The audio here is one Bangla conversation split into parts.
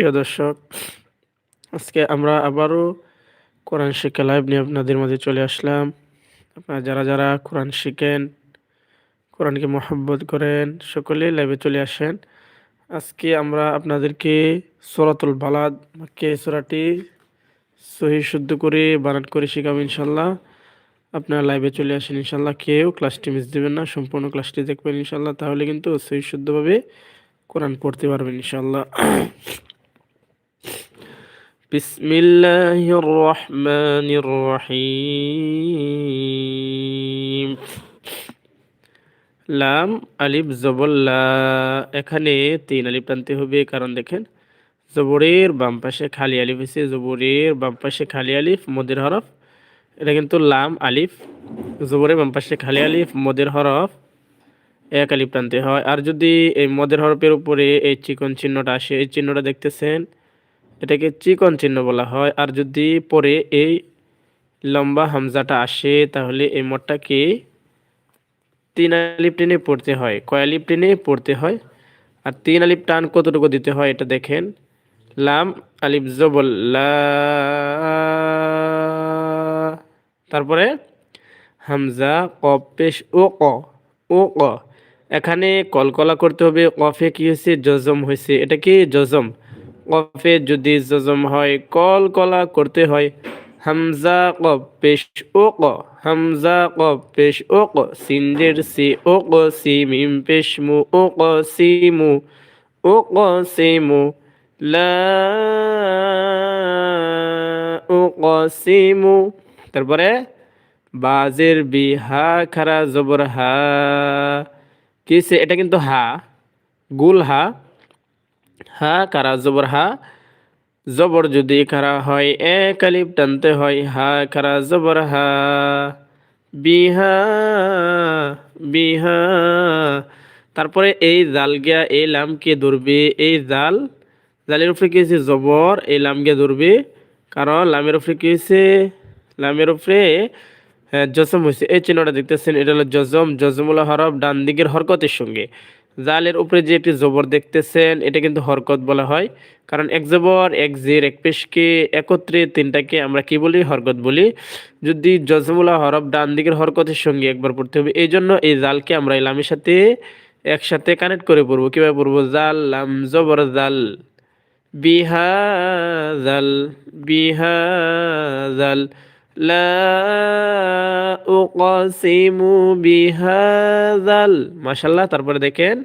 প্রিয় দর্শক, আজকে আমরা আবারও কোরআন শিক্ষা লাইভ নিয়ে আপনাদের মাঝে চলে আসলাম। আপনারা যারা যারা কোরআন শিখেন, কোরআনকে মহব্বত করেন সকলেই লাইভে চলে আসেন। আজকে আমরা আপনাদেরকে সরাতুল বালাদ কে সোরাটি সহি শুদ্ধ করে বানান করে শেখাবো ইনশাল্লাহ আপনারা লাইভে চলে আসেন ইনশাল্লাহ কেউ ক্লাসটি মিস দেবেন না, সম্পূর্ণ ক্লাসটি দেখবেন ইনশাল্লাহ তাহলে কিন্তু সহি শুদ্ধভাবে কোরআন পড়তে পারবেন ইনশাল্লাহ بسم الله الرحمن الرحيم লাম আলিফ জবল্লা এখানে তিন আলিফ টানতে হবে কারণ দেখেন জবরের বাম পাশে খালি আলিফ হয়েছে জবরের বাম পাশে খালি আলিফ মদের হরফ এটা কিন্তু লাম আলিফ জবরের বাম পাশে খালি আলিফ মদের হরফ এক আলিফ টানতে হয় আর যদি এই মদের হরফের উপরে এই চিকন চিহ্নটা আসে এই চিহ্নটা দেখতেছেন এটাকে চিকন চিহ্ন বলা হয়। আর যদি পরে এই লম্বা হামজাটা আসে, তাহলে এই মঠটাকে তিন আলিপ টেনে পড়তে হয়। কয় আলিপ টেনে পড়তে হয়? আর তিন আলিপ টান কতটুকু দিতে হয় এটা দেখেন। লাম আলিপ জবল্লা তারপরে হামজা কপেশ ও, ক ও, ক। এখানে কলকলা করতে হবে। কফে কি হয়েছে? জজম হয়েছে। এটা কি জজম? কফে যদি জজম হয়, কল কলা করতে হয়। হামজা ক পেশ ও ক হামজা ক পেশ ও ক সিনজের সি ও ক সি মিম পেশ মু ও ক সি মু ও ক সি মু লা ও ক সি মু তারপরে বাজের বি, হা, খারা, জবর, হা, কিসে, এটা কিন্তু হা, গুল হা। হা, কারা জবর হা? জবর যদি কারা হয়, এক আলিফ টানতে হয়, হা, কারা জবর হা? বিহা বিহা। তারপরে এই জাল গিয়া, এই লাম লামকে ধরবে? এই জাল, জালের উপরে কি জবর, এই লামকে ধরবে। কারণ লামের উপরে কি হয়েছে লামের উপরে হ্যাঁ জজম হয়েছে এই চিহ্নটা দেখতেছেন, এটা হলো জজম জজমুল হরফ ডান দিকের হরকতের সঙ্গে। জালের উপরে যে একটি জবর দেখতেছেন, এটা কিন্তু হরকত বলা হয়। কারণ এক জবর, এক জের, এক পেশকে একত্রে তিনটাকে আমরা কি বলি? হরকত বলি। যদি জজমুলা হরফ ডান দিকের হরকতের সঙ্গে একবার পড়তে হবে, এই জন্য এই জালকে আমরা ইলামের সাথে একসাথে কানেক্ট করে পড়ব। কীভাবে পড়ব? জাল, লাম, জবর জাল, বিহা জাল। বিহা জাল লা উকসিমু বিহাযাল। মাশাআল্লাহ, তারপরে দেখেন,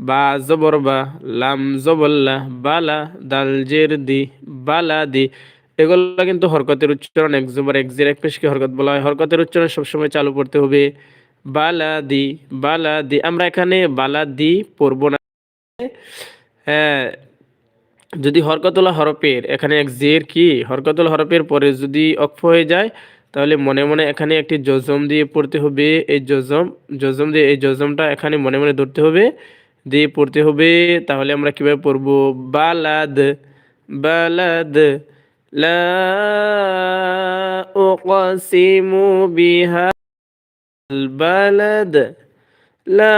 বা জবর বা লাম জবল্লা বালা দাল জের দি বালা দি এগুলো কিন্তু হরকতের উচ্চারণ, এক জবর এক জের এক পেশকে হরকত বলা হয়। হরকতের উচ্চারণ সবসময় চালু করতে হবে বালা দি বালা দি আমরা এখানে বালা দি পড়ব না। হ্যাঁ যদি হরকতলা হরফের এখানে এক জের কি? হরকতলা হরফের পরে যদি অক্ষ হয়ে যায়, তাহলে মনে মনে এখানে একটি জজম দিয়ে পড়তে হবে। এই জজম জজম দিয়ে এই জজমটা এখানে মনে মনে ধরতে হবে, দিয়ে পড়তে হবে। তাহলে আমরা কীভাবে পড়ব? বালাদ বালাদ, লা উকসিমু বিহা বালাদ। লা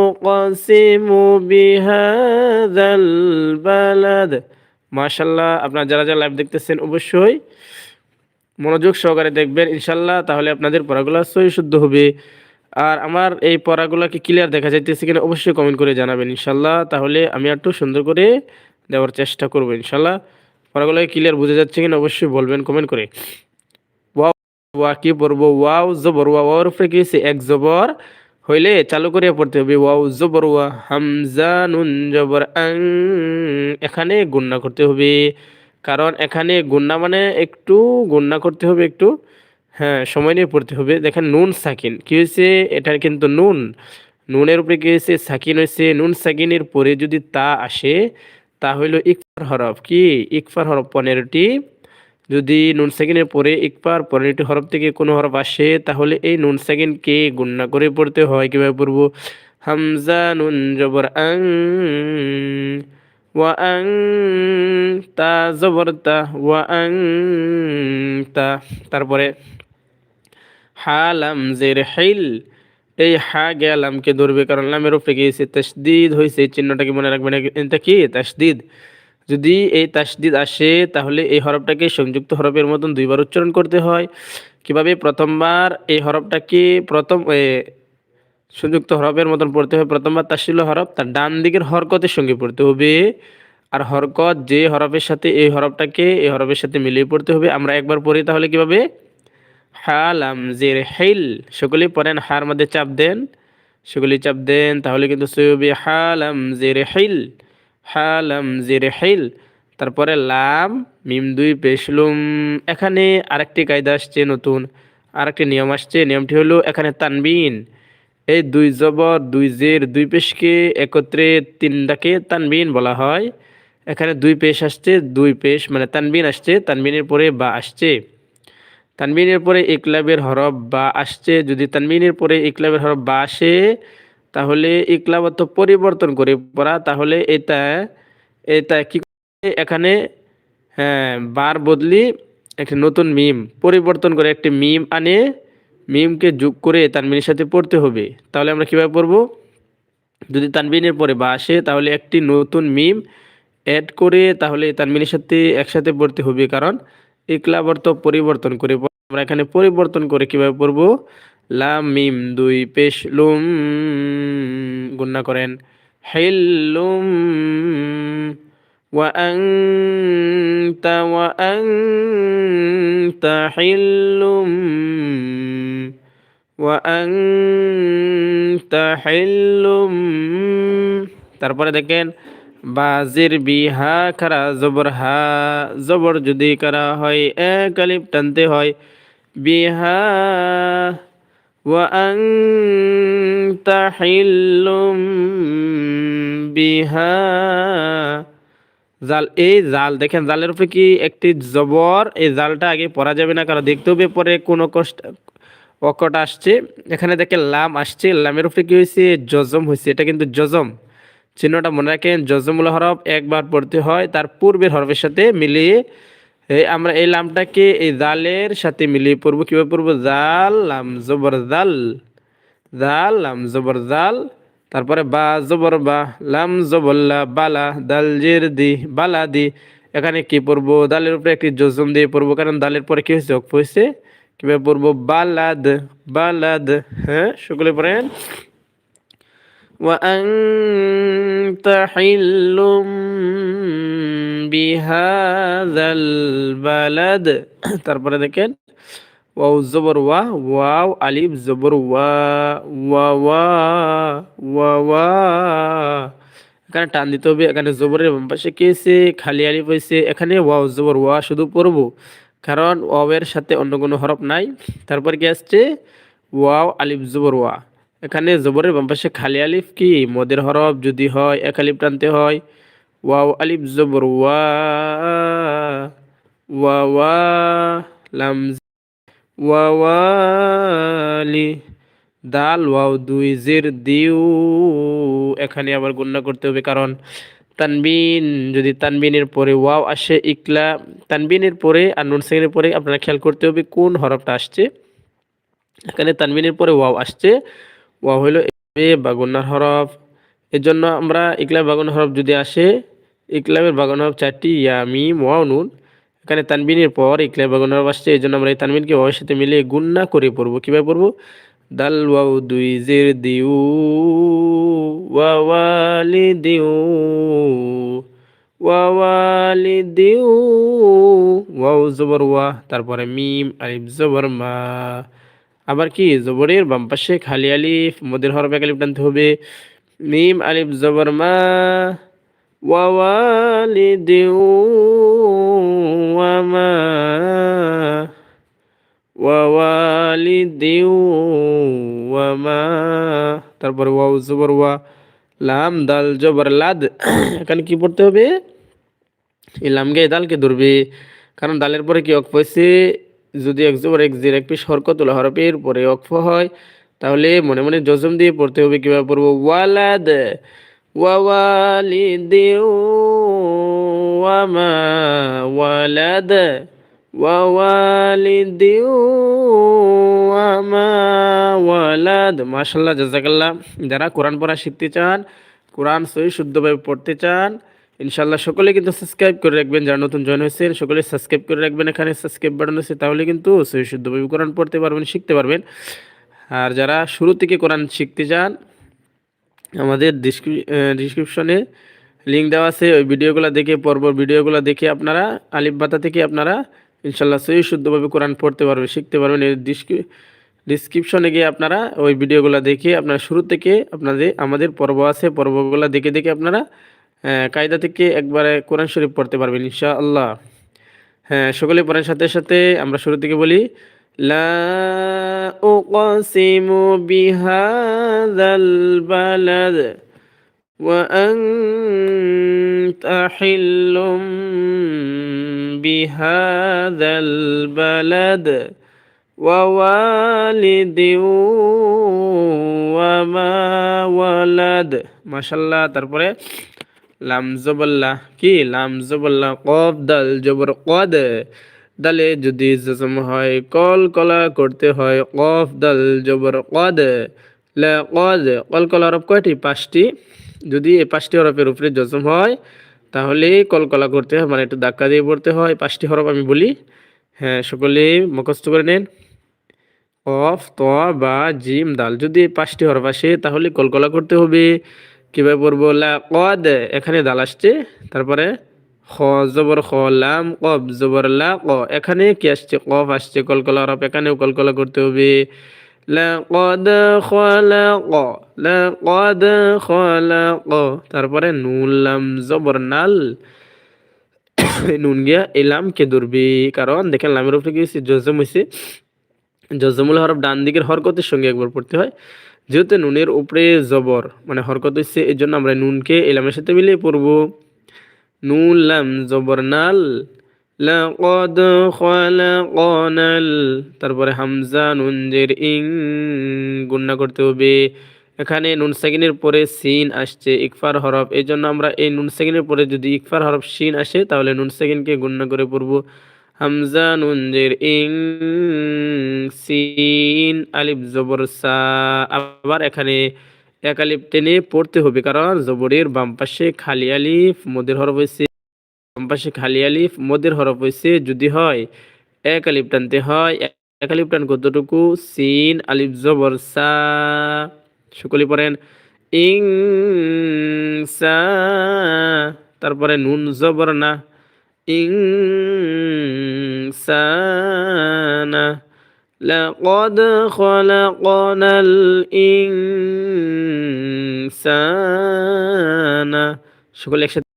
উকসিমু বিহাযাল বালাদ মাশাল্লাহ আপনারা যারা যারা লাইভ দেখতেছেন অবশ্যই মনোযোগ সহকারে দেখবেন ইনশাল্লাহ তাহলে আপনাদের পড়াগুলো সহি শুদ্ধ হবে। আর আমার এই পড়াগুলোকে ক্লিয়ার দেখা যাইতেছে কিনা অবশ্যই কমেন্ট করে জানাবেন ইনশাল্লাহ তাহলে আমি একটু সুন্দর করে দেওয়ার চেষ্টা করব ইনশাল্লাহ পড়াগুলোকে ক্লিয়ার বুঝে যাচ্ছে কিনা অবশ্যই বলবেন কমেন্ট করে। ওয়া কি পড়ব, ওয়াও জবর ওয়া ওয়ার উপরে কি এক জবর হইলে চালু করে পড়তে হবে, ওয়াও জবর, ওয়া হামজা নুন জবর, আং। এখানে গুন্না করতে হবে, কারণ এখানে গুন্না মানে একটু গুন্না করতে হবে, একটু হ্যাঁ সময় নিয়ে পড়তে হবে। দেখেন নুন সাকিন, কী হয়েছে এটার কিন্তু নুন, নুনের উপরে কী হয়েছে সাকিন হয়েছে নুন সাকিনের পরে যদি তা আসে তা হইল ইকফার হরফ, কি? ইকফার হরফ পনেরোটি যদি নুন সেকেন্ডের পরে একবার পনেরোটি হরফ থেকে কোনো হরফ আসে, তাহলে এই নুন সেকেন্ডকে গুণনা করে পড়তে হয়। কীভাবে পড়ব? হামজা নুন জবর আং, ওয়া আং, তা জবর তা, ওয়া আং, তা। তারপরে হালাম জের হাইল এই হা গিয়া লামকে ধরবে, কারণ লামের উপরে গিয়েছে, তসদিদ হয়েছে, চিহ্নটাকে মনে রাখবেন এটা কি তসদিদ। যদি এই তাসদিদ আসে, তাহলে এই হরফটাকে সংযুক্ত হরফের মতন দুইবার উচ্চারণ করতে হয়। কীভাবে? প্রথমবার এই হরফটাকে প্রথম সংযুক্ত হরফের মতন পড়তে হবে প্রথমবার তাসিল হরফ, তার ডান দিকের হরকতের সঙ্গে পড়তে হবে। আর হরকত যে হরফের সাথে এই হরফটাকে, এই হরফের সাথে মিলিয়ে পড়তে হবে। আমরা একবার পড়ি তাহলে কীভাবে? হালাম জের হেল সকলেই পড়েন, হার মধ্যে চাপ দেন। সকলেই চাপ দেন, তাহলে কিন্তু সৈবি হালাম জের হেল হালাম জের হেল। তারপরে লাম, মিম দুই পেশলুম। এখানে আরেকটি কায়দা আসছে নতুন। আরেকটি নিয়ম আসছে, নিয়মটি হলো এখানে তানবিন। এই দুই জবর, দুই জের, দুই পেশকে একত্রে তিনটাকে তানবিন বলা হয়। এখানে দুই পেশ আসছে, দুই পেশ মানে তানবিন আসছে, তানবিনের পরে বা আসছে। তানবিনের পরে ইকলাবের হরফ বা আসছে, যদি তানবিনের পরে ইকলাবের হরফ বা আসে তাহলে ইকলাবত পরিবর্তন করে পড়া, তাহলে এটা এটা কি এখানে হ্যাঁ বার বদলি একটি নতুন মিম, পরিবর্তন করে একটি মিম আনে, মিমকে যোগ করে তানবিনের সাথে পড়তে হবে। তাহলে আমরা কীভাবে পড়ব? যদি তানবিনের পরে বা আসে, তাহলে একটি নতুন মিম অ্যাড করে তাহলে তানবিনের সাথে একসাথে পড়তে হবে। কারণ ইকলাবর্ত পরিবর্তন করে আমরা এখানে পরিবর্তন করে কীভাবে পড়ব? লাম মিম দুই পেশ লুম গুন্না করেন হেলুম وأنت وأنت حل وأنت حل তারপরে দেখেন বাজির বিহা খারা জবর হা জবর যদি করা হয় এক আলিফ টানতে হয় বিহা وأنت حل বিহা জাল এই জাল দেখেন জালের উপরে কি একটি জবর এই জালটা আগে পড়া যাবে না কারণ দেখতে হবে পরে কোনো কষ্ট অকট আসছে এখানে দেখে লাম আসছে লামের উপরে কি হয়েছে জজম হয়েছে এটা কিন্তু জজম চিহ্নটা মনে রাখেন জজমুল হরফ একবার পড়তে হয় তার পূর্বের হরফের সাথে মিলিয়ে আমরা এই লামটাকে এই জালের সাথে মিলিয়ে পড়ব। কীভাবে পড়ব? জাল, লাম, জবর, জাল। জাল, লাম, জবর, জাল। তারপরে বা, জবর, বা। লাম জবল্লা বালা, দাল, জের, দি, বালা, দি। এখানে কি পড়ব? দালের উপরে একটি জজম দিয়ে পড়ব। কারণ দালের পরে কি হয়েছে? অক্ষ হয়েছে। কীভাবে পড়ব? বালাদ বালাদ। হ্যাঁ সকলে পড়েন। وأنت حل بهذا البلد তারপরে দেখেন ওয়াও জবর ওয়া ওয়াও আলিফ জবর ওয়া ওয়া ওয়া ওয়া ওয়া এখানে টান দিতে হবে এখানে জবরের বাম পাশে কি হয়েছে খালি আলিফ হয়েছে এখানে ওয়াও জবর ওয়া শুধু পড়ব কারণ ওয়াওয়ের সাথে অন্য কোনো হরফ নাই তারপর কি আসছে ওয়াও আলিফ জবর ওয়া এখানে জবরের বাম পাশে খালি আলিফ কি? মদের হরফ যদি হয়, এক আলিফ টানতে হয়। ওয়াও, আলিফ, জবর, ওয়া ওয়া ওয়া, লাম ওয়াওয়ালি দাল, ওয়াও, দুই, জের, দিউ, এখানে আবার গণ্য করতে হবে কারণ তানবিন, যদি তানবিনের পরে ওয়াও আসে, ইকলা, তানবিনের পরে আর নুন সেকেন্ডের পরে আপনারা খেয়াল করতে হবে কোন হরফটা আসছে। এখানে তানবিনের পরে ওয়াও আসছে ওয়াও হইল এ বাগুনার হরফ। এর জন্য আমরা ইকলাম বাগুন হরফ যদি আসে, ইকলামের বাগুনার হরফ চারটি, ইয়া, মিম, ওয়াও, নুন। এখানে তানবিনের পর ইকলাই বাগুনার হরফ আসছে এই জন্য আমরা এই তানবিনকে ওয়াওয়ের সাথে মিলিয়ে গুন্না করে পড়ব। কীভাবে পড়ব? দাল ওয়াও দুই জের দিউ ওয়ালি দিউ ওয়ালি দিউ, ওয়াও জবর ওয়া, তারপরে মিম, আলিফ জবর মা। আবার কি? জবরের বাম পাশে খালি আলিফ, মদের হরফ এক আলিফ টানতে হবে। মিম, আলিফ, জবর, মা ওয়ালিদিউ ওয়ামা ওয়ালিদিউ ওয়ামা তারপর ওয়াও, জবর, ওয়া, লাম, দাল, জবর, লাদ। এখানে কি পড়তে হবে? এই লাম লামকে দালকে ধরবে, কারণ দালের পরে কি অক্ষ হয়েছে যদি এক এক জির এক পিস হরকতুল হরফের পরে অক্ষ হয়, তাহলে মনে মনে জজম দিয়ে পড়তে হবে কীভাবে পড়ব? ওয়ালাদ ওয়ালিদি ওয়ামা ওয়ালাদ ওয়ালিদি ওয়ামা ওয়ালাদ। মাশাল্লাহ জাজাকাল্লাহ। যারা কোরআন পড়া শিখতে চান, কোরআন সহি শুদ্ধভাবে পড়তে চান ইনশাল্লাহ সকলে কিন্তু সাবস্ক্রাইব করে রাখবেন। যারা নতুন জয়েন হয়েছেন, সকলে সাবস্ক্রাইব করে রাখবেন। এখানে সাবস্ক্রাইব বাটন আছে, তাহলে কিন্তু সহি শুদ্ধভাবে কোরআন পড়তে পারবেন, শিখতে পারবেন। আর যারা শুরু থেকে কোরআন শিখতে চান আমাদের ডিসক্রিপশনে লিঙ্ক দেওয়া আছে। ওই ভিডিওগুলো দেখে পর্ব ভিডিওগুলো দেখে আপনারা আলিফ বাতা থেকে আপনারা ইনশাল্লাহ সহি শুদ্ধভাবে কোরআন পড়তে পারবেন, শিখতে পারবেন। এই ডিসক্রিপশনে গিয়ে আপনারা ওই ভিডিওগুলো দেখে, আপনারা শুরু থেকে আপনাদের, আমাদের পর্ব আছে, পর্বগুলো দেখে দেখে আপনারা কায়দা থেকে একবারে কোরআন শরীফ পড়তে পারবেন ইনশাআল্লাহ হ্যাঁ সকলে পড়ার সাথে সাথে আমরা শুরু থেকে বলি লা উকসিমু বিহাযাল বালাদ وأنت حل بهذا البلد ووالد وما ولد ما شاء الله তারপরে লাম জবল্লা, কি? লাম জবল্লা, কফ, দাল জবর, কদ। দালে যদি জজম হয়, কল কলা করতে হয়, কফ, দাল জবর, কদ। লা, কদ, কল কলা রব কয়টি? পাঁচটি। যদি এই পাঁচটি হরফের উপরে জজম হয়, তাহলে কলকলা করতে হয় মানে একটু ধাক্কা দিয়ে পড়তে হয়। পাঁচটি হরফ আমি বলি। হ্যাঁ সকলে মুখস্থ করে নেন। অফ ত, বা, জিম, দাল। যদি পাঁচটি হরফ আসে, তাহলে কলকলা করতে হবে। কীভাবে পড়ব? লা কদ, এখানে দাল আসছে। তারপরে খ, জবর খ, লাম, কব, জবর লা, ক। এখানে কি আসছে? কফ আসছে, কলকলা হরফ এখানেও কলকলা করতে হবে। লাকদ খলাক লাকদ খলাক তারপরে নুন, লাম, জবর, নাল। নুন গিয়া এলাম কে দুর্বি কারণ দেখেন লামের উপরে গিয়েছি জজম হয়েছে জজমুল হরফ ডান দিকের হরকতের সঙ্গে একবার পড়তে হয়। যেহেতু নুনের উপরে জবর মানে হরকত হচ্ছে এই জন্য আমরা নুনকে এলামের সাথে মিলিয়ে পড়ব। নুন, লাম, জবর, নাল লাকদ খালাকনাল তারপরে হামজা নুনজের ইং গুন্না করতে হবে। এখানে নুন সাকিনের পরে সিন আসছে, ইকফার, হরফ। এই জন্য আমরা এই নুন সাকিনের পরে যদি ইকফার, হরফ, সিন আসে, তাহলে নুন সাকিনকে গুন্না করে পড়ব। হামজা নুনজের ইং সিন আলিফ জবর সা। আবার এখানে এক আলিফ টেনে পড়তে হবে, কারণ জবরের বাম পাশে খালি আলিফ, মদের হরফ হয়েছে পাশে খালি আলিফ, মদের হরফ হয়েছে যদি হয়, এক আলিফ টানতে হয়। এক আলিফ টান কতটুকু? সিন, আলিফ জবর সা। সকলি পড়েন। ইং সা। তারপরে নুন জবর না। ইং সানা لقد خلقنا الإنسان সকলে একসাথে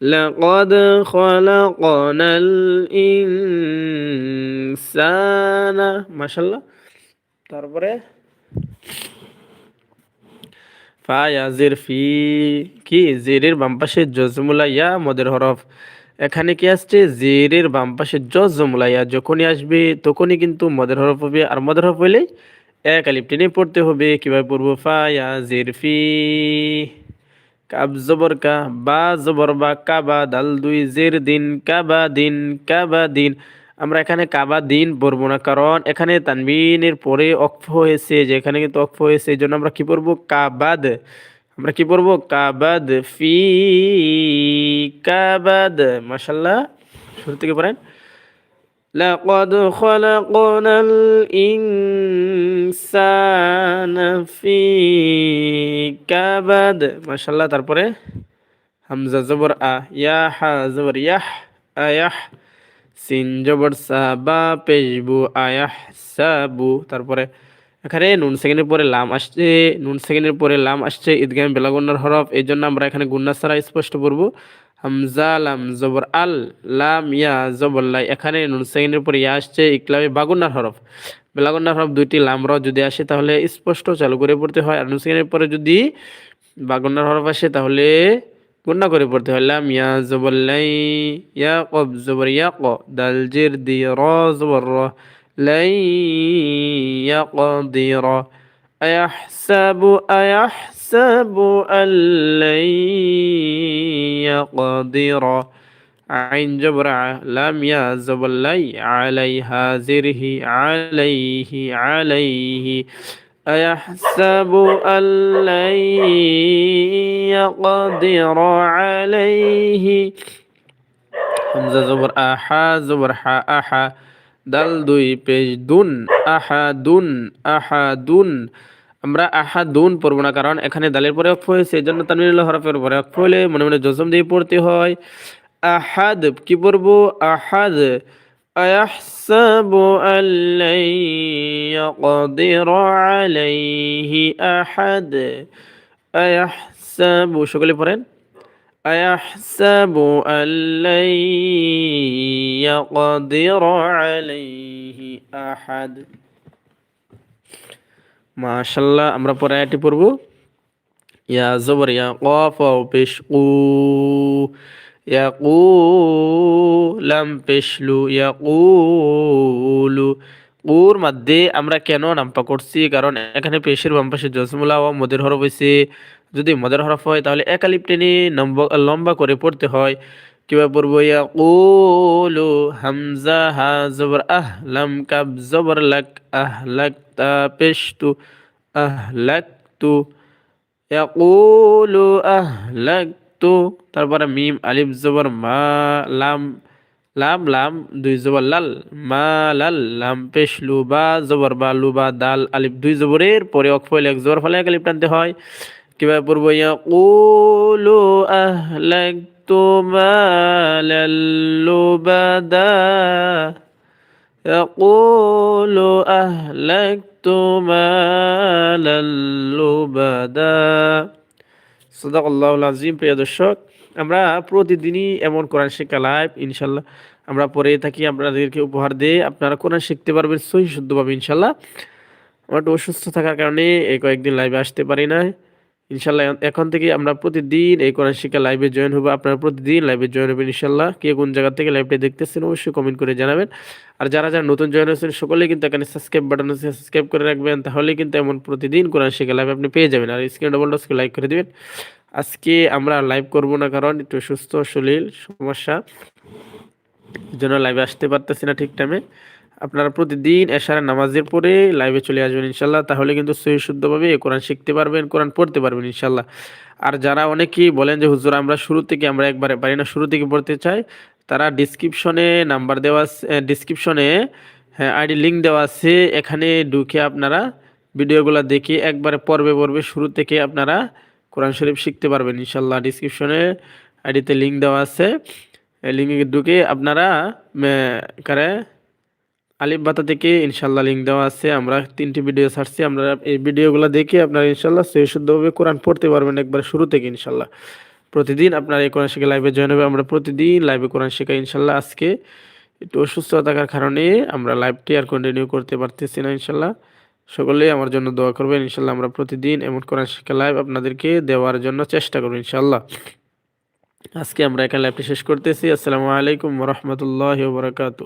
لقد خلقنا الإنسان মাশাল্লাহ তারপরে ফায়াজির ফি কি জেরের বাম পাশে জজমুলা ইয়া মদের হরফ এখানে কি আসছে? জেরের বাম পাশে জজমুলা ইয়া যখনই আসবে, তখনই কিন্তু মদের হরফ হবে। আর মদের হরফ হইলে এক আলিপ টেনে পড়তে হবে। কীভাবে পড়ব? ফায়াজির ফি। কাব, জবর, কা। বা, জবর, বা কাবা দাল, দুই, জের, দিন কাবা দিন কাবা দিন। আমরা এখানে কাবা দিন পড়ব না। কারণ এখানে তানবিনের পরে অক্ফ হয়েছে। যে এখানে কিন্তু অক্ফ হয়েছে। এই জন্য আমরা কি পড়ব? কাবাদ আমরা কি পড়বো কাবাদ ফি কাবাদ মাসাল্লাহ শুরু থেকে পড়েন لقد خلقنا الإنسان في كبد মাশাআল্লাহ তারপরে হামজা জবর আ ইয়া হা জবর ইয়াহ আয়াহ সিন জবর সা বা পেশবু আয়াহ সাবু তারপরে এখানে নুন সেকেন্ডের পরে লাম আসছে, নুন সেকেন্ডের পরে লাম আসছে ঈদগাম বেলাগুন্নার হরফ এই জন্য আমরা এখানে গুন্না ছাড়া স্পষ্ট করব হামজা, লাম, জবর, আল, লাম, ইয়া জবল্লাই এখানে নুন সেকেন্ডের পরে ইয়া আসছে, ইকলামে বাগুন্নার হরফ। বেলাগুন্নার হরফ দুইটি লাম র যদি আসে, তাহলে স্পষ্ট চালু করে পড়তে হয়। আর নুন সেকেন্ডের পরে যদি বাগুন্নার হরফ আসে, তাহলে গুন্না করে পড়তে হয়। লাম, ইয়া জবল্লাই ইয়া, কব, জবর, ইয়া, ক, দাল, জের, দি, র, জবর, র। لن يقدر. أيحسب أيحسب أن لن يقدر. عين جبرع لم يزب لي علي هازره عليه عليه. أيحسب أن لن يقدر عليه. حمزة زبر أحا زبر حا أحا. দাল দুই পেজ দুন আহা দুন আহা দুন আমরা আহা দুন পড়বো না কারণ এখানে দালের পরে অক্ষ হয়েছে এই জন্য তানবির হরফের পরে অক্ষ হলে মনে মনে জজম দিয়ে পড়তে হয় আহাদ কি পড়বো আহাদ أيحسب أن لن يقدر عليه أحد أيحسب সকলে পড়েন أيحسب أن لن يقدر عليه أحد মাশাল্লাহ আমরা পরে আয়াতটি পড়ব ইয়া জবর ইয়া কফ পেশ উ ইয়াকুলাম পেশলু ইয়াকুলু উর মধ্যে আমরা কেন নাম্পা করছি কারণ এখানে পেশের বাম পাশে জসমুলা ও মদের হরফ হয়েছে যদি মদের হরফ হয়, তাহলে একালিপ টেনে লম্বা করে পড়তে হয়। কিবা পড়ব? ইয়াকুলু হামজা হা জবর, আহ লাম কাব জবর লাক, আহ লাক তা পেশতু, আহ লাক তু। ইয়াকুলু, আহ লাক তু। তারপরে মিম, আলিফ, জবর, মা, লাম লাম লাম, দুই জবর, লাল, মা, লাল, লাম, পেশ লুবা জবর, বা লুবা দাল, আলিফ, দুই জবরের পরে অক্ষল এক জবর ফলে এক আলিফ টানতে হয়। কীভাবে পড়ব? ইয়াকুলু আহলাকতু মালাল লুবাদা। তো আহলাকতু মালাল লুবাদা। সদাকল্লাহুল আজিম প্রিয় দর্শক, আমরা প্রতিদিনই এমন কোরআন শিক্ষা লাইভ ইনশাল্লাহ আমরা পরে থাকি আপনাদেরকে উপহার দিয়ে আপনারা কোরআন শিখতে পারবেন সহি শুদ্ধভাবে ইনশাল্লাহ আমার একটু অসুস্থ থাকার কারণে এই কয়েকদিন লাইভে আসতে পারি না ইনশাল্লাহ, এখন থেকে আমরা প্রতিদিন এই কোরআন শিক্ষা লাইভে জয়েন হব। আপনারা প্রতিদিন লাইভে জয়েন হবেন ইনশাল্লাহ। কে কোন জায়গা থেকে লাইভটা দেখতেছেন অবশ্যই কমেন্ট করে জানাবেন। আর যারা যারা নতুন জয়েন হয়েছেন, সকলেই কিন্তু এখানে সাবস্ক্রাইব বাটন আছে সাবস্ক্রাইব করে রাখবেন। তাহলে কিন্তু এমন প্রতিদিন কোরআন শিক্ষা লাইভ আপনি পেয়ে যাবেন। আর স্ক্রিন ডবল ডসকে লাইক করে দেবেন। আজকে আমরা লাইভ করব না, কারণ একটু সুস্থ শরীর সমস্যা। জন্য লাইভে আসতে পারতেছি না ঠিক টাইমে আপনারা প্রতিদিন এশার নামাজের পরে লাইভে চলে আসবেন ইনশাল্লাহ। তাহলে কিন্তু সহি শুদ্ধভাবে কোরআন শিখতে পারবেন, কোরআন পড়তে পারবেন ইনশাল্লাহ। আর যারা অনেকেই বলেন যে, হুজুর, আমরা শুরু থেকে আমরা একবারে পারি না, শুরু থেকে পড়তে চাই। তারা ডিসক্রিপশনে নাম্বার দেওয়া ডিসক্রিপশনে হ্যাঁ আইডি লিঙ্ক দেওয়া আছে। এখানে ঢুকে আপনারা ভিডিওগুলো দেখে একবারে পর্বে পর্বে শুরু থেকে আপনারা কোরআন শরীফ শিখতে পারবেন ইনশাল্লাহ। ডিসক্রিপশনে আইডিতে লিঙ্ক দেওয়া আছে। লিঙ্কে ঢুকে আপনারা কারে আলিফ বাতা থেকে ইনশাল্লাহ লিঙ্ক দেওয়া আছে। আমরা তিনটি ভিডিও ছাড়ছি। আমরা এই ভিডিওগুলো দেখে আপনারা ইনশাল্লাহ সেই শুদ্ধভাবে কোরআন পড়তে পারবেন একবার শুরু থেকে ইনশাল্লাহ। প্রতিদিন আপনারা এই কোরআন শিখে লাইভে জয়েন হবে। আমরা প্রতিদিন লাইভে কোরআন শেখা ইনশাল্লাহ। আজকে একটু অসুস্থ থাকার কারণে আমরা লাইভটি আর কন্টিনিউ করতে পারতেছি না ইনশাল্লাহ। সকলেই আমার জন্য দোয়া করবেন। ইনশাল্লাহ আমরা প্রতিদিন এমন কোরআন শিক্ষা লাইভ আপনাদেরকে দেওয়ার জন্য চেষ্টা করব ইনশাল্লাহ। আজকে আমরা এখানে লাইভটি শেষ করতেছি। আসসালামু আলাইকুম রহমতুল্লাহ বরকাতু